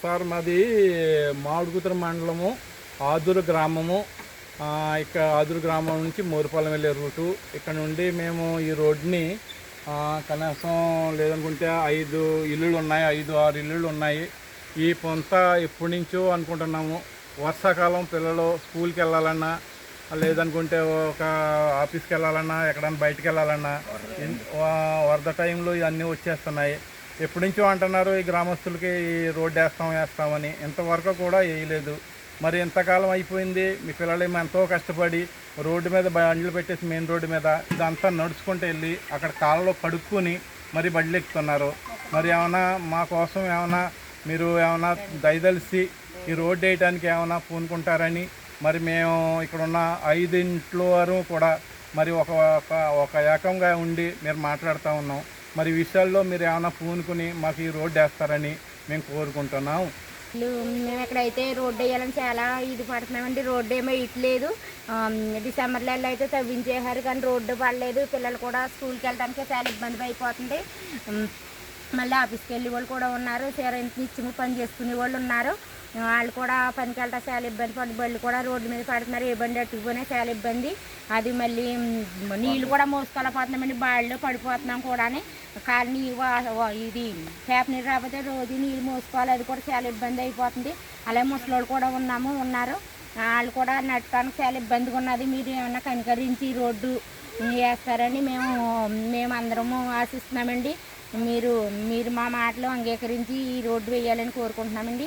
Sir మాది మామిడికుతుర మండలము ఆదురు గ్రామము. ఇక్కడ ఆదురు గ్రామం నుంచి మోరుపాలెం వెళ్ళే రూటు. ఇక్కడ నుండి మేము ఈ రోడ్ని కనీసం లేదనుకుంటే ఐదు ఇల్లులు ఉన్నాయి ఐదు ఆరు ఇల్లులు ఉన్నాయి ఈ పొంత ఎప్పటి నుంచో అనుకుంటున్నాము. వర్షాకాలం పిల్లలు స్కూల్కి వెళ్ళాలన్నా లేదనుకుంటే ఒక ఆఫీస్కి వెళ్ళాలన్నా ఎక్కడైనా బయటికి వెళ్ళాలన్నా వరద టైంలో ఇవన్నీ వచ్చేస్తున్నాయి. ఎప్పటి నుంచో అంటున్నారు ఈ గ్రామస్తులకి ఈ రోడ్డు వేస్తాం వేస్తామని. ఇంతవరకు కూడా వేయలేదు. మరి ఎంతకాలం అయిపోయింది? మీ పిల్లలేమో ఎంతో కష్టపడి రోడ్డు మీద బండ్లు పెట్టేసి మెయిన్ రోడ్డు మీద ఇదంతా నడుచుకుంటూ వెళ్ళి అక్కడ కాళ్ళలో పడుక్కొని మరి బండ్లు ఎక్కుతున్నారు. మరి ఏమైనా మా కోసం ఏమైనా మీరు ఏమైనా దయదలిసి ఈ రోడ్డు వేయడానికి ఏమైనా పూనుకుంటారని మరి మేము ఇక్కడ ఉన్న ఐదింట్లో వారు కూడా మరి ఒక ఒక ఒక ఏకంగా ఉండి మీరు మాట్లాడుతూ ఉన్నాం. మరి విషయాల్లో మీరు ఏమైనా పూనుకుని మాకు ఈ రోడ్డు వేస్తారని మేము కోరుకుంటున్నాం. ఇట్లు మేము ఎక్కడైతే రోడ్డు వేయాలని చాలా ఇది పడుతున్నామండి రోడ్డు ఏమో ఇట్లేదు. డిసెంబర్లలో అయితే తవ్వించేశారు కానీ రోడ్డు పడలేదు. పిల్లలు కూడా స్కూల్కి వెళ్ళడానికి చాలా ఇబ్బంది అయిపోతుంది. మళ్ళీ ఆఫీస్కి వెళ్ళే వాళ్ళు కూడా ఉన్నారు. చీర ఇంటి ఇచ్చి పని చేసుకునే వాళ్ళు ఉన్నారు. వాళ్ళు కూడా పనికి వెళ్తా చాలా ఇబ్బంది పడి బళ్ళు కూడా రోడ్డు మీద పడుతున్నారు. ఏ బండి అట్టుకుపోయినా చాలా ఇబ్బంది. అది మళ్ళీ నీళ్ళు కూడా మోసుకోలేకపోతున్నామండి బాళ్ళు పడిపోతున్నాం కూడా కాలు నీళ్ళు ఇది పేప నీళ్ళు రాకపోతే రోజు నీళ్ళు మోసుకోవాలి. అది కూడా చాలా ఇబ్బంది అయిపోతుంది. అలాగే ముసలోళ్ళు కూడా ఉన్నాము ఉన్నారు. వాళ్ళు కూడా నడపడానికి చాలా ఇబ్బందిగా ఉన్నది. మీరు ఏమైనా కనికరించి రోడ్డు వేస్తారని మేము మేము అందరము ఆశిస్తున్నామండి. మీరు మీరు మా మాటలు అంగీకరించి ఈ రోడ్డు వేయాలని కోరుకుంటున్నామండి.